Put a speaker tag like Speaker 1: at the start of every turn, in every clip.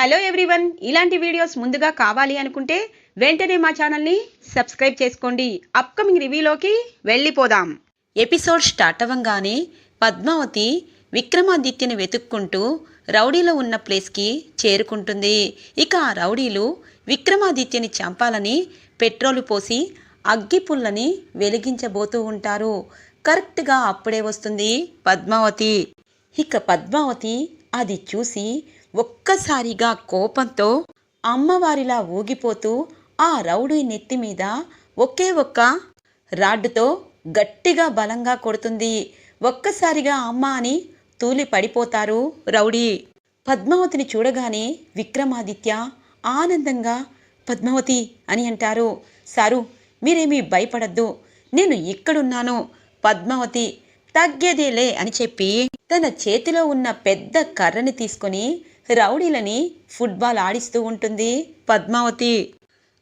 Speaker 1: Hello everyone. ఇలాంటి videos ముందుగా కావాలి అనుకుంటే వెంటనే మా ఛానల్ని సబ్స్క్రైబ్ చేసుకోండి. అప్కమింగ్ రివ్యూలోకి వెళ్ళిపోదాం. ఎపిసోడ్ స్టార్ట్ అవ్వంగానే పద్మావతి విక్రమాదిత్యని వెతుక్కుంటూ రౌడీలో ఉన్న ప్లేస్కి చేరుకుంటుంది. ఇక ఆ రౌడీలు విక్రమాదిత్యని చంపాలని పెట్రోలు పోసి అగ్గిపుల్లని వెలిగించబోతూ ఉంటారు. కరెక్ట్గా అప్పుడే వస్తుంది పద్మావతి. ఇక పద్మావతి అది చూసి ఒక్కసారిగా కోపంతో అమ్మవారిలా ఊగిపోతూ ఆ రౌడీ నెత్తి మీద ఒకే ఒక్క రాడ్డుతో గట్టిగా బలంగా కొడుతుంది. ఒక్కసారిగా అమ్మ అని తూలి పడిపోతారు రౌడీ. పద్మావతిని చూడగానే విక్రమాదిత్య ఆనందంగా పద్మావతి అని అంటారు. సారు మీరేమీ భయపడద్దు. నేను ఇక్కడున్నాను. పద్మావతి తగ్గేదేలే అని చెప్పి తన చేతిలో ఉన్న పెద్ద కర్రని తీసుకొని రౌడీలని ఫుట్బాల్ ఆడిస్తూ ఉంటుంది పద్మావతి.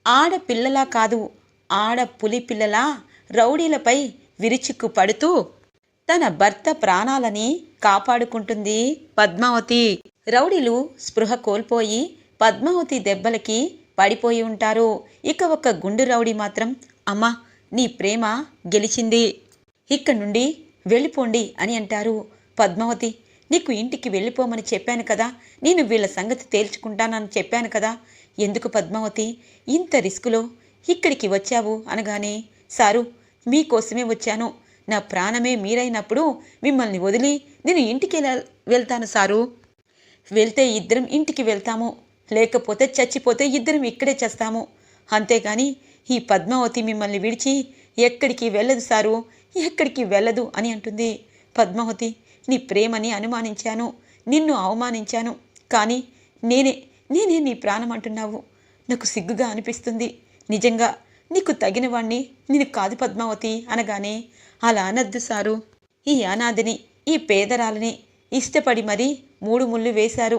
Speaker 1: ఆడపిల్లలా కాదు ఆడ పులి పిల్లలా రౌడీలపై విరుచిక్కు పడుతూ తన భర్త ప్రాణాలని కాపాడుకుంటుంది పద్మావతి. రౌడీలు స్పృహ కోల్పోయి పద్మావతి దెబ్బలకి పడిపోయి ఉంటారు. ఇక ఒక గుండు రౌడీ మాత్రం అమ్మా నీ ప్రేమ గెలిచింది. ఇక్కడి నుండి వెళ్ళిపోండి అని అంటారు పద్మావతి. నీకు ఇంటికి వెళ్ళిపోమని చెప్పాను కదా. నేను వీళ్ళ సంగతి తేల్చుకుంటానని చెప్పాను కదా. ఎందుకు పద్మావతి? ఇంత రిస్కులో ఇక్కడికి వచ్చావు అనగానే సారు మీకోసమే వచ్చాను. నా ప్రాణమే మీరైనప్పుడు మిమ్మల్ని వదిలి నేను ఇంటికి వెళ్తాను సారు. వెళ్తే ఇద్దరం ఇంటికి వెళ్తాము. లేకపోతే చచ్చిపోతే ఇద్దరం ఇక్కడే చేస్తాము. అంతేగాని ఈ పద్మావతి మిమ్మల్ని విడిచి ఎక్కడికి వెళ్ళదు సారు. ఎక్కడికి వెళ్ళదు అని అంటుంది పద్మావతి. నీ ప్రేమని అనుమానించాను నిన్ను అవమానించాను. కానీ నేనే నేనే నీ ప్రాణం అంటున్నావు నాకు సిగ్గుగా అనిపిస్తుంది. నిజంగా నీకు తగిన వాణ్ణి నేను కాదు పద్మావతి అనగానే అలా అనద్దు సారు. ఈ అనాథిని ఈ పేదరాలని ఇష్టపడి మరీ మూడు ముళ్ళు వేశారు.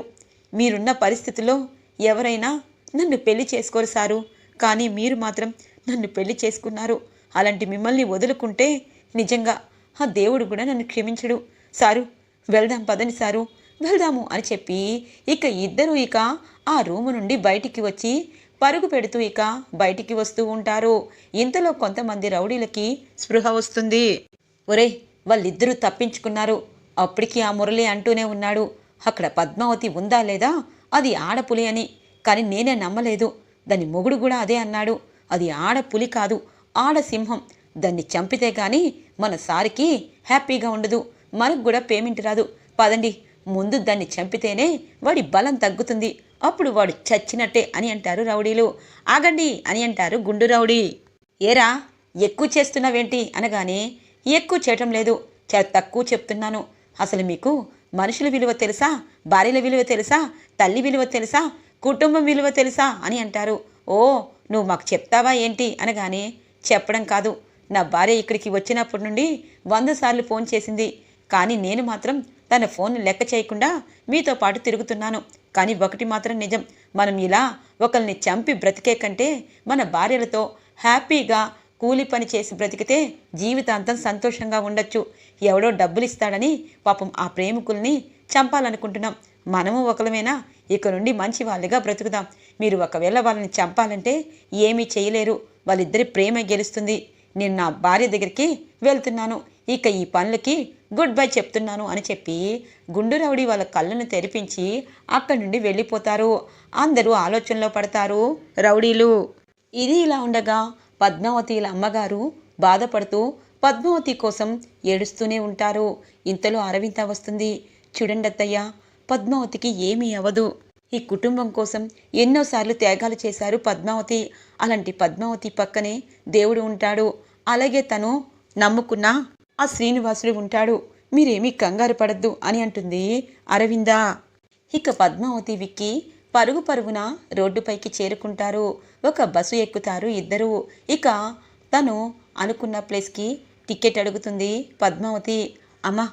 Speaker 1: మీరున్న పరిస్థితిలో ఎవరైనా నన్ను పెళ్ళి చేసుకోరు సారు. కానీ మీరు మాత్రం నన్ను పెళ్ళి చేసుకున్నారు. అలాంటి మిమ్మల్ని వదులుకుంటే నిజంగా ఆ దేవుడు కూడా నన్ను క్షమించడు. సారు వెళ్దాం పదని సారు. వెళ్దాము అని చెప్పి ఇక ఇద్దరు ఇక ఆ రూము నుండి బయటికి వచ్చి పరుగు పెడుతూ ఇక బయటికి వస్తూ ఉంటారు. ఇంతలో కొంతమంది రౌడీలకి స్పృహ వస్తుంది. ఒరేయ్ వాళ్ళిద్దరూ తప్పించుకున్నారు. అప్పటికి ఆ మురళి అంటూనే ఉన్నాడు. అక్కడ పద్మావతి ఉందా లేదా? అది ఆడపులి అని. కానీ నేనే నమ్మలేదు. దాని మొగుడు కూడా అదే అన్నాడు. అది ఆడపులి కాదు ఆడ సింహం దాన్ని చంపితే గాని మన సారికి హ్యాపీగా ఉండదు. మనకు కూడా పేమెంట్ రాదు. పదండి ముందు దాన్ని చంపితేనే వాడి బలం తగ్గుతుంది. అప్పుడు వాడు చచ్చినట్టే అని అంటారు రౌడీలు. ఆగండి అని అంటారు గుండు రౌడీ. ఏరా ఎక్కువ చేస్తున్నావేంటి? అనగానే ఎక్కువ చేయటం లేదు. చాలా తక్కువ చెప్తున్నాను. అసలు మీకు మనుషుల విలువ తెలుసా? భార్యల విలువ తెలుసా? తల్లి విలువ తెలుసా? కుటుంబం విలువ తెలుసా? అని అంటారు. ఓ నువ్వు మాకు చెప్తావా ఏంటి? అనగానే చెప్పడం కాదు. నా భార్య ఇక్కడికి వచ్చినప్పటి నుండి వంద సార్లు ఫోన్ చేసింది. కానీ నేను మాత్రం తన ఫోన్ లెక్క చేయకుండా మీతో పాటు తిరుగుతున్నాను. కానీ ఒకటి మాత్రం నిజం. మనం ఇలా ఒకరిని చంపి బ్రతికే కంటే మన భార్యలతో హ్యాపీగా కూలి పని చేసి బ్రతికితే జీవితాంతం సంతోషంగా ఉండొచ్చు. ఎవడో డబ్బులు ఇస్తాడని పాపం ఆ ప్రేమికుల్ని చంపాలనుకుంటున్నాం. మనము ఒకలమేనా? ఇక నుండి మంచి వాళ్ళుగా బ్రతుకుదాం. మీరు ఒకవేళ వాళ్ళని చంపాలంటే ఏమీ చేయలేరు. వాళ్ళిద్దరి ప్రేమ గెలుస్తుంది. నేను నా భార్య దగ్గరికి వెళ్తున్నాను. ఇక ఈ పనులకి గుడ్ బై చెప్తున్నాను అని చెప్పి గుండు రౌడీ వాళ్ళ కళ్ళను తెరిపించి అక్కడి నుండి వెళ్ళిపోతారు. అందరూ ఆలోచనలో పడతారు. రౌడీలు ఇది ఇలా ఉండగా పద్మావతిల అమ్మగారు బాధపడుతూ పద్మావతి కోసం ఏడుస్తూనే ఉంటారు. ఇంతలో అరవింత వస్తుంది. చూడండి అత్తయ్య పద్మావతికి ఏమీ అవ్వదు. ఈ కుటుంబం కోసం ఎన్నోసార్లు త్యాగాలు చేశారు పద్మావతి. అలాంటి పద్మావతి పక్కనే దేవుడు ఉంటాడు. అలాగే తను నమ్ముకున్న ఆ శ్రీనివాసుడు ఉంటాడు. మీరేమీ కంగారు పడద్దు అని అంటుంది అరవింద. ఇక పద్మావతి విక్కి పరుగు పరుగున రోడ్డుపైకి చేరుకుంటారు. ఒక బస్సు ఎక్కుతారు ఇద్దరు. ఇక తను అనుకున్న ప్లేస్కి టికెట్ అడుగుతుంది పద్మావతి. అమ్మా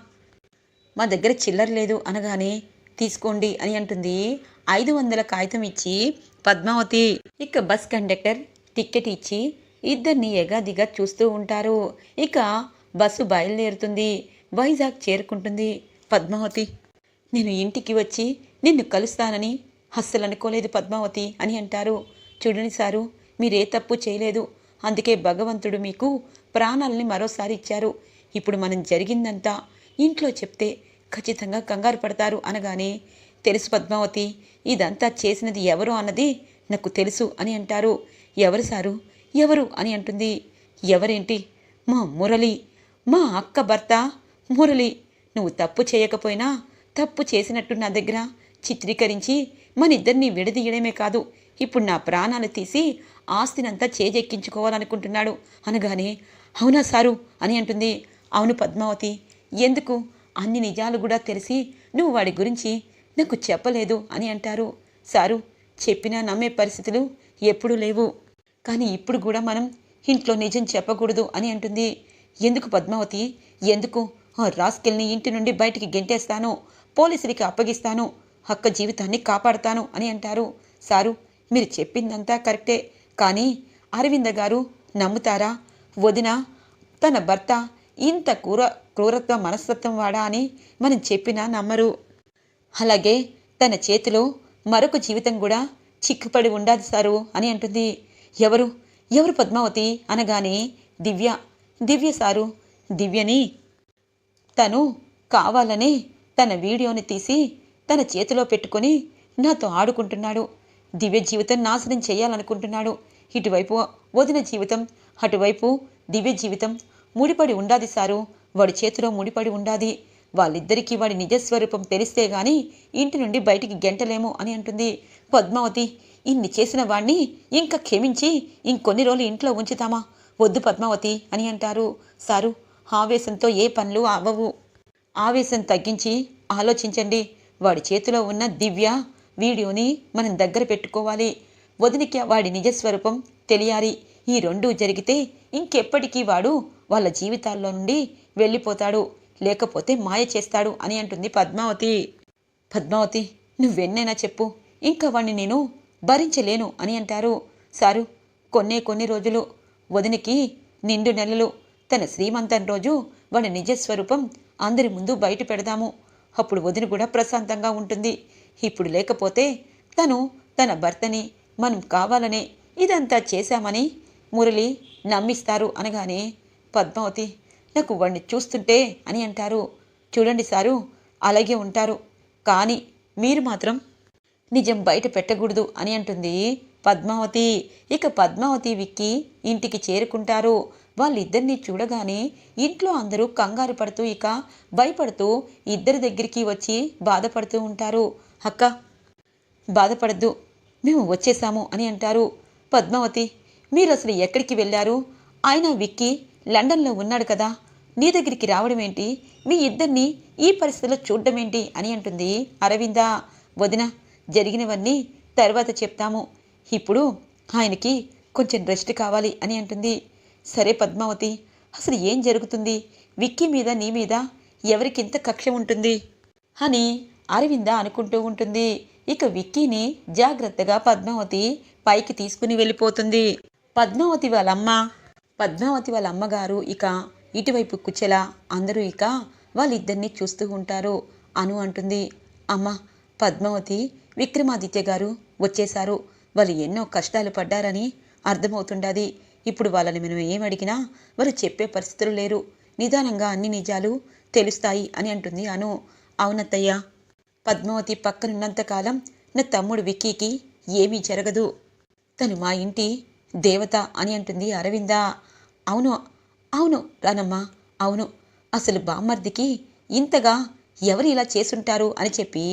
Speaker 1: మా దగ్గర చిల్లర లేదు అనగానే తీసుకోండి అని అంటుంది. ఐదు వందల కాగితం ఇచ్చి పద్మావతి. ఇక బస్ కండక్టర్ టికెట్ ఇచ్చి ఇద్దరిని ఎగాదిగా చూస్తూ ఉంటారు. ఇక బస్సు బయలుదేరుతుంది. వైజాగ్ చేరుకుంటుంది పద్మావతి. నేను ఇంటికి వచ్చి నిన్ను కలుస్తానని అస్సలు అనుకోలేదు పద్మావతి అని అంటారు. చూడండి సారు మీరే తప్పు చేయలేదు. అందుకే భగవంతుడు మీకు ప్రాణాలని మరోసారి ఇచ్చారు. ఇప్పుడు మనం జరిగిందంతా ఇంట్లో చెప్తే ఖచ్చితంగా కంగారు పడతారు అనగానే తెలుసు పద్మావతి ఇదంతా చేసినది ఎవరు అన్నది నాకు తెలుసు అని అంటారు. ఎవరు సారు? ఎవరు? అని అంటుంది. ఎవరేంటి? మా మురళి. మా అక్క భర్త మురళి నువ్వు తప్పు చేయకపోయినా తప్పు చేసినట్టు నా దగ్గర చిత్రీకరించి మన ఇద్దరిని విడదీయడమే కాదు ఇప్పుడు నా ప్రాణాలు తీసి ఆస్తినంతా చేజెక్కించుకోవాలనుకుంటున్నాడు. అనగానే అవునా సారు? అని అంటుంది. అవును పద్మావతి ఎందుకు? అన్ని నిజాలు కూడా తెలిసి నువ్వు వాడి గురించి నాకు చెప్పలేదు అని అంటారు. సారు చెప్పినా నమ్మే పరిస్థితులు ఎప్పుడూ లేవు. కానీ ఇప్పుడు కూడా మనం ఇంట్లో నిజం చెప్పకూడదు అని అంటుంది. ఎందుకు పద్మావతి? ఎందుకు? ఆ రాస్కెల్ని ఇంటి నుండి బయటికి గెంటేస్తాను. పోలీసులకి అప్పగిస్తాను. అక్క జీవితాన్ని కాపాడతాను అని అంటారు. సారు మీరు చెప్పిందంతా కరెక్టే. కానీ అరవింద గారు నమ్ముతారా? వదిన తన భర్త ఇంత క్రూర క్రూరత్వ మనస్తత్వం వాడా అని మనం చెప్పినా నమ్మరు. అలాగే తన చేతిలో మరొక జీవితం కూడా చిక్కుపడి ఉండాది సారు అని అంటుంది. ఎవరు? ఎవరు పద్మావతి? అనగానే దివ్య. దివ్య సారు దివ్యని తను కావాలనే తన వీడియోని తీసి తన చేతిలో పెట్టుకొని నాతో ఆడుకుంటున్నాడు. దివ్య జీవితం నాశనం చేయాలనుకుంటున్నాడు. ఇటువైపు వదిన జీవితం అటువైపు దివ్య జీవితం ముడిపడి ఉండాది సారు. వాడి చేతిలో ముడిపడి ఉండాది. వాళ్ళిద్దరికీ వాడి నిజస్వరూపం తెలిస్తే గాని ఇంటి నుండి బయటికి గెంటలేము అని అంటుంది. పద్మావతి ఇన్ని చేసిన వాణ్ణి ఇంకా క్షమించి ఇంకొన్ని రోజులు ఇంట్లో ఉంచుతామా? వద్దు పద్మావతి అని అంటారు. సారు ఆవేశంతో ఏ పనులు అవ్వవు ఆవేశం తగ్గించి ఆలోచించండి. వాడి చేతిలో ఉన్న దివ్య వీడియోని మనం దగ్గర పెట్టుకోవాలి. వదినికి వాడి నిజస్వరూపం తెలియాలి. ఈ రెండూ జరిగితే ఇంకెప్పటికీ వాడు వాళ్ళ జీవితాల్లో నుండి వెళ్ళిపోతాడు. లేకపోతే మాయ చేస్తాడు అని అంటుంది పద్మావతి. పద్మావతి నువ్వెన్నైనా చెప్పు. ఇంకా వాణ్ణి నేను భరించలేను అని అంటారు. సారు కొన్నే కొన్ని రోజులు వదినికి నిండు నెలలు. తన శ్రీమంతం రోజు వాడి నిజస్వరూపం అందరి ముందు బయట పెడదాము. అప్పుడు వదిన కూడా ప్రశాంతంగా ఉంటుంది. ఇప్పుడు లేకపోతే తను తన భర్తని మనం కావాలనే ఇదంతా చేశామని మురళి నమ్మిస్తారు అనగానే పద్మావతి నాకు వాడిని చూస్తుంటే అని అంటారు. చూడండి సారు అలాగే ఉంటారు. కానీ మీరు మాత్రం నిజం బయట పెట్టకూడదు అని అంటుంది పద్మావతి. ఇక పద్మావతి విక్కి ఇంటికి చేరుకుంటారు. వాళ్ళిద్దరిని చూడగానే ఇంట్లో అందరూ కంగారు పడుతూ ఇక భయపడుతూ ఇద్దరి దగ్గరికి వచ్చి బాధపడుతూ ఉంటారు. అక్క బాధపడద్దు. మేము వచ్చేసాము అని అంటారు. పద్మావతి మీరు అసలు ఎక్కడికి వెళ్ళారు? ఆయన విక్కీ లండన్లో ఉన్నాడు కదా. నీ దగ్గరికి రావడం ఏంటి? మీ ఇద్దరిని ఈ పరిస్థితిలో చూడడం ఏంటి? అని అంటుంది అరవింద. వదిన జరిగినవన్నీ తర్వాత చెప్తాము. ఇప్పుడు ఆయనకి కొంచెం రెస్ట్ కావాలి అని అంటుంది. సరే పద్మావతి అసలు ఏం జరుగుతుంది? విక్కీ మీద నీ మీద ఎవరికింత కక్ష ఉంటుంది? అని అరవింద అనుకుంటూ ఉంటుంది. ఇక విక్కీని జాగ్రత్తగా పద్మావతి పైకి తీసుకుని వెళ్ళిపోతుంది. పద్మావతి వాళ్ళమ్మ పద్మావతి వాళ్ళ అమ్మగారు ఇక ఇటువైపు కుచెల అందరూ ఇక వాళ్ళిద్దరిని చూస్తూ ఉంటారు అను అంటుంది. అమ్మ పద్మావతి విక్రమాదిత్య గారు వచ్చేశారు. వాళ్ళు ఎన్నో కష్టాలు పడ్డారని అర్థమవుతుండది. ఇప్పుడు వాళ్ళని మనం ఏమడిగినా వారు చెప్పే పరిస్థితులు లేరు. నిదానంగా అన్ని నిజాలు తెలుస్తాయి అని అంటుంది అను. అవునత్తయ్య పద్మావతి పక్కనున్నంతకాలం నా తమ్ముడు విక్కీకి ఏమీ జరగదు. తను మా ఇంటి దేవత అని అంటుంది అరవింద. అవును అవును రానమ్మా అవును. అసలు బామ్మర్దికి ఇంతగా ఎవరు ఇలా చేసుంటారు అని చెప్పి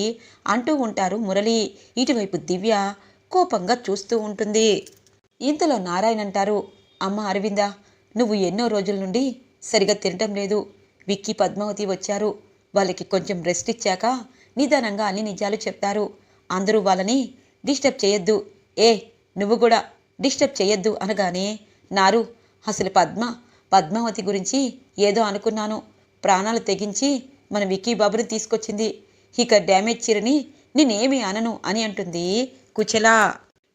Speaker 1: అంటూ ఉంటారు మురళి. ఇటువైపు దివ్య కోపంగా చూస్తూ ఉంటుంది. ఇంతలో నారాయణ అంటారు అమ్మ అరవింద నువ్వు ఎన్నో రోజుల నుండి సరిగా తినటం లేదు. విక్కీ పద్మావతి వచ్చారు. వాళ్ళకి కొంచెం రెస్ట్ ఇచ్చాక నిదానంగా అన్ని నిజాలు చెప్తారు. అందరూ వాళ్ళని డిస్టర్బ్ చేయొద్దు. ఏ నువ్వు కూడా డిస్టర్బ్ చేయొద్దు అనగానే నారు అసలు పద్మ పద్మావతి గురించి ఏదో అనుకున్నాను. ప్రాణాలు తెగించి మన విక్కీ బాబుని తీసుకొచ్చింది. ఇక డ్యామేజ్ చీరని నేనేమి అనను అని అంటుంది కుచలా.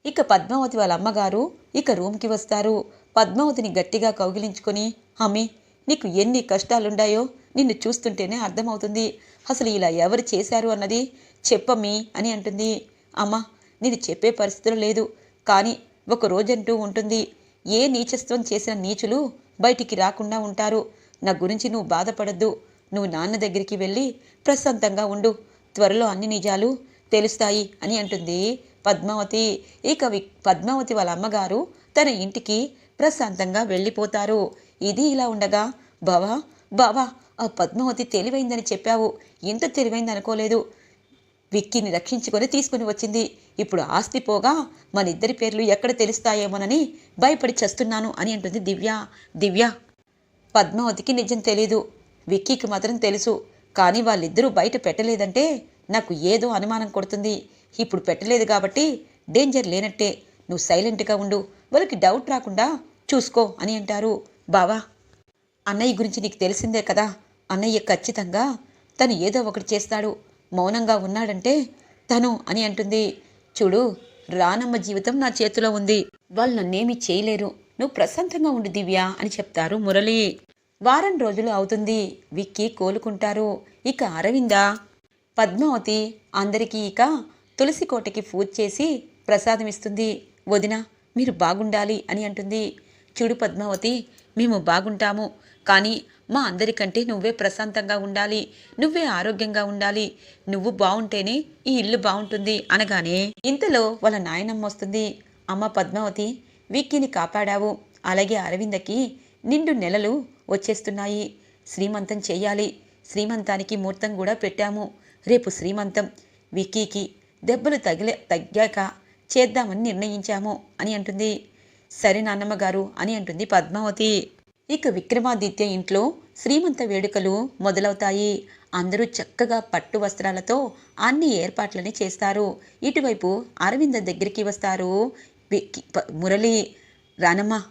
Speaker 1: ఇక పద్మావతి వాళ్ళ అమ్మగారు ఇక రూమ్కి వస్తారు. పద్మావతిని గట్టిగా కౌగిలించుకొని అమ్మి నీకు ఎన్ని కష్టాలుండాయో నిన్ను చూస్తుంటేనే అర్థమవుతుంది. అసలు ఇలా ఎవరు చేశారు అన్నది చెప్పమ్మి అని అంటుంది. అమ్మా నేను చెప్పే పరిస్థితులు లేదు. కానీ ఒక రోజంటూ ఉంటుంది. ఏ నీచత్వం చేసిన నీచులు బయటికి రాకుండా ఉంటారు. నా గురించి నువ్వు బాధపడద్దు. నువ్వు నాన్న దగ్గరికి వెళ్ళి ప్రశాంతంగా ఉండు. త్వరలో అన్ని నిజాలు తెలుస్తాయి అని అంటుంది. పద్మావతి. ఇక వి పద్మావతి వాళ్ళ అమ్మగారు తన ఇంటికి ప్రశాంతంగా వెళ్ళిపోతారు. ఇది ఇలా ఉండగా బావా బావా ఆ పద్మావతి తెలివైందని చెప్పావు. ఎంత తెలివైంది అనుకోలేదు. విక్కీని రక్షించుకొని తీసుకుని వచ్చింది. ఇప్పుడు ఆస్తి పోగా మన ఇద్దరి పేర్లు ఎక్కడ తెలుస్తాయేమోనని భయపడి చస్తున్నాను అని అంటుంది దివ్య. దివ్య పద్మావతికి నిజం తెలీదు. విక్కీకి మాత్రం తెలుసు. కానీ వాళ్ళిద్దరూ బయట పెట్టలేదంటే నాకు ఏదో అనుమానం కొడుతుంది. ఇప్పుడు పెట్టలేదు కాబట్టి డేంజర్ లేనట్టే. నువ్వు సైలెంట్గా ఉండు. వాళ్ళకి డౌట్ రాకుండా చూసుకో అని అంటారు. బావా అన్నయ్య గురించి నీకు తెలిసిందే కదా. అన్నయ్య ఖచ్చితంగా తను ఏదో ఒకటి చేస్తాడు. మౌనంగా ఉన్నాడంటే తను అని అంటుంది. చూడు రానమ్మ జీవితం నా చేతిలో ఉంది. వాళ్ళు నన్నేమీ చేయలేరు. నువ్వు ప్రశాంతంగా ఉండు దివ్య అని చెప్తారు మురళి. వారం రోజులు అవుతుంది. విక్కీ కోలుకుంటారు. ఇక అరవిందా? పద్మావతి అందరికీ ఇక తులసి కోటకి పూజ చేసి ప్రసాదం ఇస్తుంది. వదిన మీరు బాగుండాలి అని అంటుంది. చూడు పద్మావతి మేము బాగుంటాము. కానీ మా అందరికంటే నువ్వే ప్రశాంతంగా ఉండాలి. నువ్వే ఆరోగ్యంగా ఉండాలి. నువ్వు బాగుంటేనే ఈ ఇల్లు బాగుంటుంది అనగానే ఇంతలో వాళ్ళ నాయనమ్మ వస్తుంది. అమ్మ పద్మావతి విక్కీని కాపాడావు. అలాగే అరవిందకి నిండు నెలలు వచ్చేస్తున్నాయి. శ్రీమంతం చేయాలి. శ్రీమంతానికి ముహూర్తం కూడా పెట్టాము. రేపు శ్రీమంతం. విక్కీకి దెబ్బలు తగిలే తగ్గాక చేద్దామని నిర్ణయించాము అని అంటుంది. సరే నాన్నమ్మ గారు అని అంటుంది పద్మావతి. ఇక విక్రమాదిత్య ఇంట్లో శ్రీమంత వేడుకలు మొదలవుతాయి. అందరూ చక్కగా పట్టు వస్త్రాలతో అన్ని ఏర్పాట్లని చేస్తారు. ఇటువైపు అరవింద దగ్గరికి వస్తారు ప- మురళి. రానమ్మ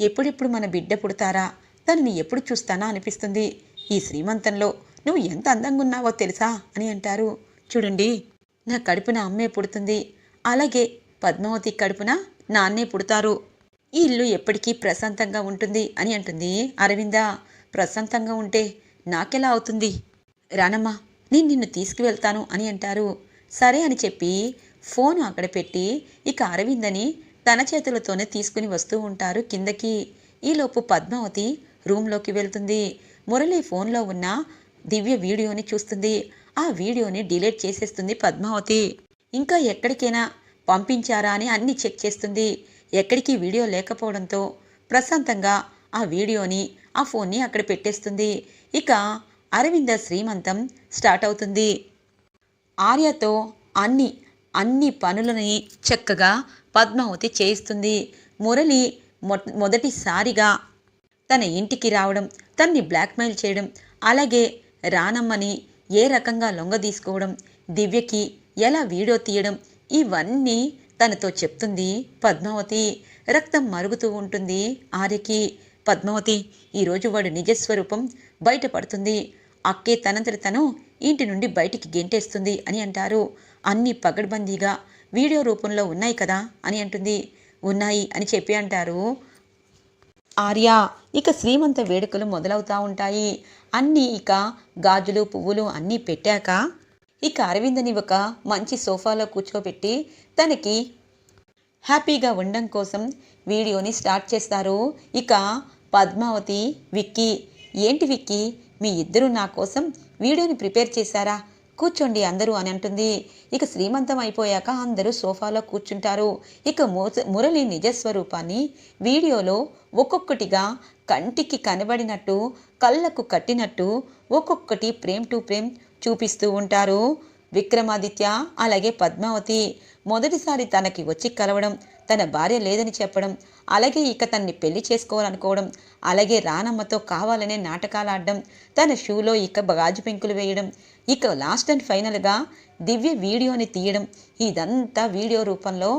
Speaker 1: ఎప్పుడెప్పుడు మన బిడ్డ పుడతారా? తనని ఎప్పుడు చూస్తానా అనిపిస్తుంది. ఈ శ్రీమంతంలో నువ్వు ఎంత అందంగా ఉన్నావో తెలుసా? అని అంటారు. చూడండి నా కడుపున అమ్మే పుడుతుంది. అలాగే పద్మావతి కడుపున నాన్నే పుడతారు. ఈ ఇల్లు ఎప్పటికీ ప్రశాంతంగా ఉంటుంది అని అంటుంది అరవింద. ప్రశాంతంగా ఉంటే నాకెలా అవుతుంది? రానమ్మా నేను నిన్ను తీసుకువెళ్తాను అని అంటారు. సరే అని చెప్పి ఫోన్ అక్కడ పెట్టి ఇక అరవిందని తన చేతులతోనే తీసుకుని వస్తూ ఉంటారు కిందకి. ఈలోపు పద్మావతి రూమ్లోకి వెళ్తుంది. మురళి ఫోన్లో ఉన్న దివ్య వీడియోని చూస్తుంది. ఆ వీడియోని డిలీట్ చేసేస్తుంది పద్మావతి. ఇంకా ఎక్కడికైనా పంపించారా అని అన్ని చెక్ చేస్తుంది. ఎక్కడికి వీడియో లేకపోవడంతో ప్రశాంతంగా ఆ వీడియోని ఆ ఫోన్ని అక్కడ పెట్టేస్తుంది. ఇక అరవింద శ్రీమంతం స్టార్ట్ అవుతుంది. ఆర్యతో అన్ని అన్ని పనులని చక్కగా పద్మావతి చేయిస్తుంది. మురళి మొ మొదటిసారిగా తన ఇంటికి రావడం తన్ని బ్లాక్మెయిల్ చేయడం అలాగే రానమ్మని ఏ రకంగా లొంగ తీసుకోవడం దివ్యకి ఎలా వీడియో తీయడం ఇవన్నీ తనతో చెప్తుంది పద్మావతి. రక్తం మరుగుతూ ఉంటుంది ఆర్యకి. పద్మావతి ఈరోజు వాడు నిజస్వరూపం బయటపడుతుంది. అక్కే తనంతట తను ఇంటి నుండి బయటికి గెంటేస్తుంది అని అంటారు. అన్ని పగడ్బందీగా వీడియో రూపంలో ఉన్నాయి కదా అని అంటుంది. ఉన్నాయి అని చెప్పి అంటారు. ఆర్య ఇక శ్రీమంత వేడుకలు మొదలవుతూ ఉంటాయి. అన్నీ ఇక గాజులు పువ్వులు అన్నీ పెట్టాక ఇక అరవిందని ఒక మంచి సోఫాలో కూర్చోబెట్టి తనకి హ్యాపీగా ఉండడం కోసం వీడియోని స్టార్ట్ చేస్తారు. ఇక పద్మావతి విక్కీ ఏంటి విక్కీ మీ ఇద్దరు నా కోసం వీడియోని ప్రిపేర్ చేశారా? కూర్చోండి అందరూ అని అంటుంది. ఇక శ్రీమంతం అయిపోయాక అందరూ సోఫాలో కూర్చుంటారు. ఇక మురళి నిజస్వరూపాన్ని వీడియోలో ఒక్కొక్కటిగా కంటికి కనబడినట్టు కళ్ళకు కట్టినట్టు ఒక్కొక్కటి ప్రేమ్ టు ప్రేమ్ చూపిస్తూ ఉంటారు. విక్రమాదిత్య అలాగే పద్మావతి. మొదటిసారి తనకి వచ్చి కలవడం తన భార్య లేదని చెప్పడం అలాగే ఇక తన్ని పెళ్ళి చేసుకోవాలనుకోవడం అలాగే రానమ్మతో కావాలనే నాటకాలు ఆడడం తన షూలో ఇక గాజు పెంకులు వేయడం ఇక లాస్ట్ అండ్ ఫైనల్గా దివ్య వీడియోని తీయడం ఇదంతా వీడియో రూపంలో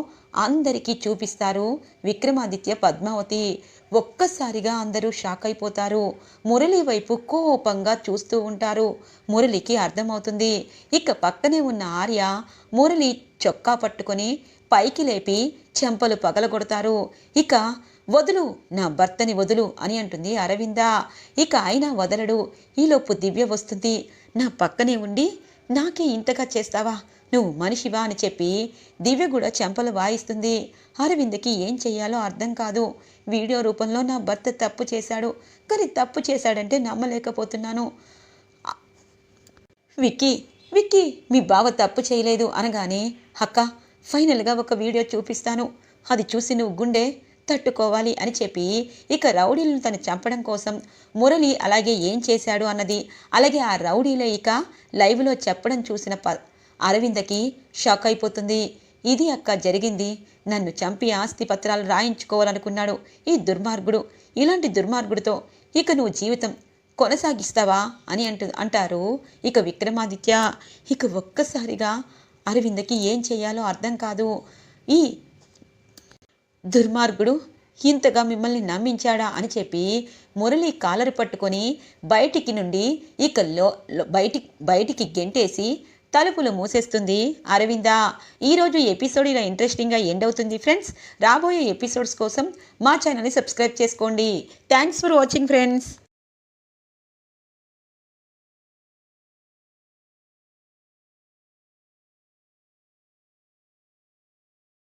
Speaker 1: అందరికీ చూపిస్తారు విక్రమాదిత్య పద్మావతి. ఒక్కసారిగా అందరూ షాక్ అయిపోతారు. మురళి వైపు కోపంగా చూస్తూ ఉంటారు. మురళికి అర్థమవుతుంది. ఇక పక్కనే ఉన్న ఆర్య మురళి చొక్కా పట్టుకొని పైకి లేపి చెంపలు పగలగొడతారు. ఇక వదులు నా భర్తని వదులు అని అంటుంది అరవింద. ఇక ఆయన వదలడు. ఈలోపు దివ్య వస్తుంది. నా పక్కనే ఉండి నాకే ఇంతగా చేస్తావా? నువ్వు మనిషివా అని చెప్పి దివ్య కూడా చెంపలు వాయిస్తుంది. అరవింద్కి ఏం చెయ్యాలో అర్థం కాదు. వీడియో రూపంలో నా భర్త తప్పు చేశాడు. కానీ తప్పు చేశాడంటే నమ్మలేకపోతున్నాను. విక్కీ విక్కీ మీ బావ తప్పు చేయలేదు అనగానే అక్క ఫైనల్గా ఒక వీడియో చూపిస్తాను. అది చూసి నువ్వు గుండె తట్టుకోవాలి అని చెప్పి ఇక రౌడీలను తను చంపడం కోసం మురళి అలాగే ఏం చేశాడు అన్నది అలాగే ఆ రౌడీలే ఇక లైవ్లో చెప్పడం చూసిన ప అరవిందకి షాక్ అయిపోతుంది. ఇది అక్క జరిగింది. నన్ను చంపి ఆస్తి పత్రాలు రాయించుకోవాలనుకున్నాడు ఈ దుర్మార్గుడు. ఇలాంటి దుర్మార్గుడితో ఇక నువ్వు జీవితం కొనసాగిస్తావా అని అంటు అంటారు ఇక విక్రమాదిత్య. ఇక ఒక్కసారిగా అరవిందకి ఏం చేయాలో అర్థం కాదు. ఈ దుర్మార్గుడు ఇంతగా మిమ్మల్ని నమ్మించాడా అని చెప్పి మురళి కాలరు పట్టుకొని బయటికి నుండి ఇక లో లో- బయటి బయటికి గెంటేసి తలుపులు మూసేస్తుంది. అరవింద ఈరోజు ఎపిసోడ్ ఇలా ఇంట్రెస్టింగ్గా ఎండ్ అవుతుంది ఫ్రెండ్స్. రాబోయే ఎపిసోడ్స్ కోసం మా ఛానల్ని సబ్స్క్రైబ్ చేసుకోండి. Thanks for watching friends